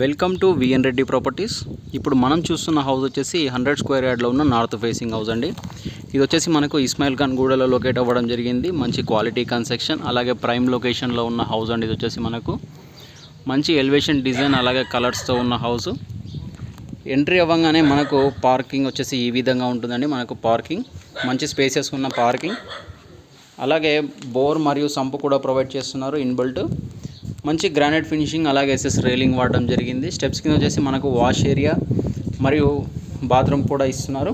Welcome to VN Reddy properties ఇప్పుడు మనం చూస్తున్న హౌస్ వచ్చేసి హండ్రెడ్ స్క్వేర్ యార్డ్లో ఉన్న నార్త్ ఫేసింగ్ హౌస్ అండి. ఇది వచ్చేసి మనకు ఇస్మాయిల్ ఖాన్ గూడలో లొకేట్ అవ్వడం జరిగింది. మంచి క్వాలిటీ కన్స్ట్రక్షన్ అలాగే ప్రైమ్ లొకేషన్లో ఉన్న హౌస్ అండి ఇది వచ్చేసి మనకు. మంచి ఎలివేషన్ డిజైన్ అలాగే కలర్స్తో ఉన్న హౌస్ ఎంట్రీ అవ్వగానే మనకు పార్కింగ్ వచ్చేసి ఈ విధంగా ఉంటుందండి మనకు పార్కింగ్ మంచి స్పేసెస్ ఉన్న పార్కింగ్ అలాగే బోర్ మరియు సంపు కూడా ప్రొవైడ్ చేస్తున్నారు ఇన్బిల్ట్ మంచి గ్రానైట్ ఫినిషింగ్ అలాగే ఎస్ఎస్ రైలింగ్ వాడడం జరిగింది. స్టెప్స్ కింద వచ్చేసి మనకు వాష్ ఏరియా మరియు బాత్రూమ్ కూడా ఇస్తున్నారు.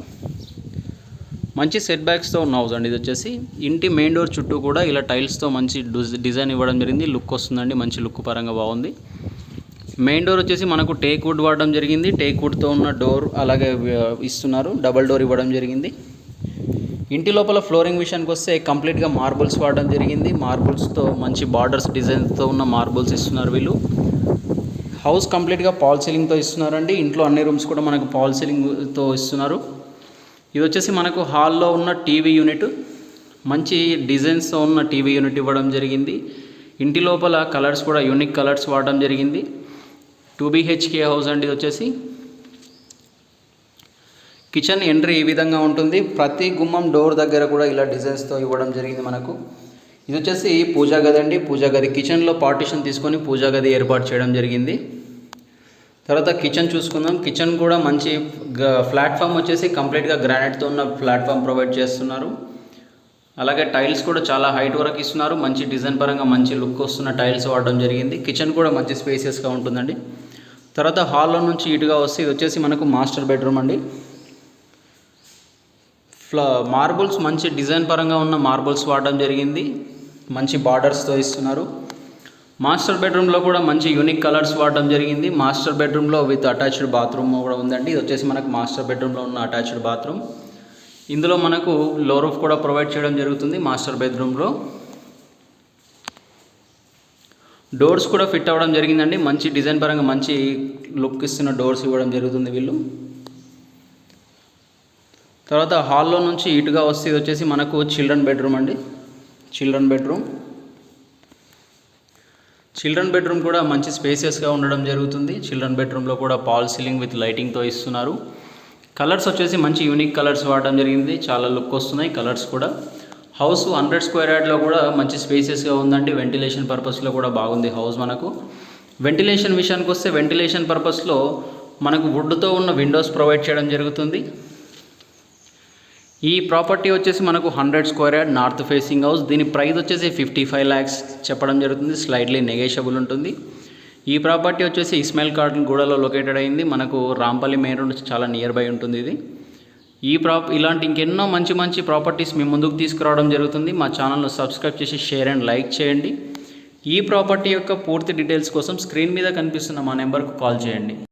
మంచి సెట్ బ్యాక్స్తో ఉన్న హౌస్ అండి ఇది వచ్చేసి ఇంటి మెయిన్ డోర్ చుట్టూ కూడా ఇలా టైల్స్తో మంచి డిజైన్ ఇవ్వడం జరిగింది. లుక్ వస్తుందండి. మంచి లుక్ పరంగా బాగుంది. మెయిన్ డోర్ వచ్చేసి మనకు టేక్ వుడ్ వాడడం జరిగింది. టేక్ వుడ్తో ఉన్న డోర్ అలాగే ఇస్తున్నారు. డబల్ డోర్ ఇవ్వడం జరిగింది. ఇంటి లోపల ఫ్లోరింగ్ విషయానికి వస్తే కంప్లీట్గా మార్బుల్స్ వాడడం జరిగింది. మార్బుల్స్తో మంచి బార్డర్స్ డిజైన్స్తో ఉన్న మార్బుల్స్ ఇస్తున్నారు వీళ్ళు. హౌస్ కంప్లీట్గా పాల్ సీలింగ్తో ఇస్తున్నారండి. ఇంట్లో అన్ని రూమ్స్ కూడా మనకు పాల్ సీలింగ్తో ఇస్తున్నారు. ఇది వచ్చేసి మనకు హాల్లో ఉన్న టీవీ యూనిట్. మంచి డిజైన్స్తో ఉన్న టీవీ యూనిట్ ఇవ్వడం జరిగింది. ఇంటి లోపల కలర్స్ కూడా యూనిక్ కలర్స్ వాడడం జరిగింది. టూ బీహెచ్కే హౌస్ అండి ఇది వచ్చేసి. కిచెన్ ఎంట్రీ ఈ విధంగా ఉంటుంది. ప్రతి గుమ్మం డోర్ దగ్గర కూడా ఇలా డిజైన్స్తో ఇవ్వడం జరిగింది మనకు. ఇది వచ్చేసి పూజా గది అండి. పూజా గది కిచెన్లో పార్టీషన్ తీసుకొని పూజా గది ఏర్పాటు చేయడం జరిగింది. తర్వాత కిచెన్ చూసుకుందాం. కిచెన్ కూడా మంచి ప్లాట్ఫామ్ వచ్చేసి కంప్లీట్గా గ్రానైట్తో ఉన్న ప్లాట్ఫామ్ ప్రొవైడ్ చేస్తున్నారు. అలాగే టైల్స్ కూడా చాలా హైట్ వరకు ఇస్తున్నారు. మంచి డిజైన్ పరంగా మంచి లుక్ వస్తున్న టైల్స్ వాడడం జరిగింది. కిచెన్ కూడా మంచి స్పేసియస్గా ఉంటుందండి. తర్వాత హాల్లో నుంచి ఇటుగా వస్తే ఇది వచ్చేసి మనకు మాస్టర్ బెడ్రూమ్ అండి. ఫ్లా మార్బుల్స్ మంచి డిజైన్ పరంగా ఉన్న మార్బుల్స్ వాడడం జరిగింది. మంచి బార్డర్స్తో ఇస్తున్నారు. మాస్టర్ బెడ్రూమ్లో కూడా మంచి యూనిక్ కలర్స్ వాడడం జరిగింది. మాస్టర్ బెడ్రూమ్లో విత్ అటాచ్డ్ బాత్రూమ్ కూడా ఉందండి. ఇది వచ్చేసి మనకు మాస్టర్ బెడ్రూమ్లో ఉన్న అటాచ్డ్ బాత్రూమ్. ఇందులో మనకు లో రూఫ్ కూడా ప్రొవైడ్ చేయడం జరుగుతుంది మాస్టర్ బెడ్రూమ్లో. డోర్స్ కూడా ఫిట్ అవ్వడం జరిగిందండి. మంచి డిజైన్ పరంగా మంచి లుక్ ఇస్తున్న డోర్స్ ఇవ్వడం జరుగుతుంది వీళ్ళు. తర్వాత హాల్లో నుంచి ఇటుగా వస్తే ఇది వచ్చేసి మనకు చిల్డ్రన్ బెడ్రూమ్ అండి. Children bedroom. చిల్డ్రన్ బెడ్రూమ్ కూడా మంచి స్పేసియస్గా ఉండడం జరుగుతుంది. చిల్డ్రన్ బెడ్రూమ్లో కూడా పాల్ సీలింగ్ విత్ లైటింగ్తో ఇస్తున్నారు. కలర్స్ వచ్చేసి మంచి యూనిక్ కలర్స్ వాడడం జరిగింది. చాలా లుక్ వస్తున్నాయి కలర్స్ కూడా. హౌస్ హండ్రెడ్ స్క్వేర్ యార్డ్లో కూడా మంచి స్పేసియస్గా ఉందండి. వెంటిలేషన్ పర్పస్లో కూడా బాగుంది హౌస్ మనకు. వెంటిలేషన్ విషయానికి వస్తే వెంటిలేషన్ పర్పస్లో మనకు వుడ్తో ఉన్న విండోస్ ప్రొవైడ్ చేయడం జరుగుతుంది. ఈ ప్రాపర్టీ వచ్చేసి మనకు hundred square yard north facing house. దీని ప్రైస్ వచ్చేసి ఫిఫ్టీ ఫైవ్ ల్యాక్స్ చెప్పడం జరుగుతుంది. స్లైడ్లీ నెగేషబుల్ ఉంటుంది. ఈ ప్రాపర్టీ వచ్చేసి ఇస్మాయిల్ కార్టన్ గూడలో లొకేటెడ్ అయింది. మనకు రాంపల్లి మెయిన్ రోడ్ చాలా నియర్ బై ఉంటుంది ఇది. ఈ ప్రాప్ ఇలాంటి ఇంకెన్నో మంచి మంచి ప్రాపర్టీస్ మీ ముందుకు తీసుకురావడం జరుగుతుంది. మా ఛానల్ను సబ్స్క్రైబ్ చేసి షేర్ అండ్ లైక్ చేయండి. ఈ ప్రాపర్టీ యొక్క పూర్తి డీటెయిల్స్ కోసం స్క్రీన్ మీద కనిపిస్తున్న మా నెంబర్కు కాల్ చేయండి.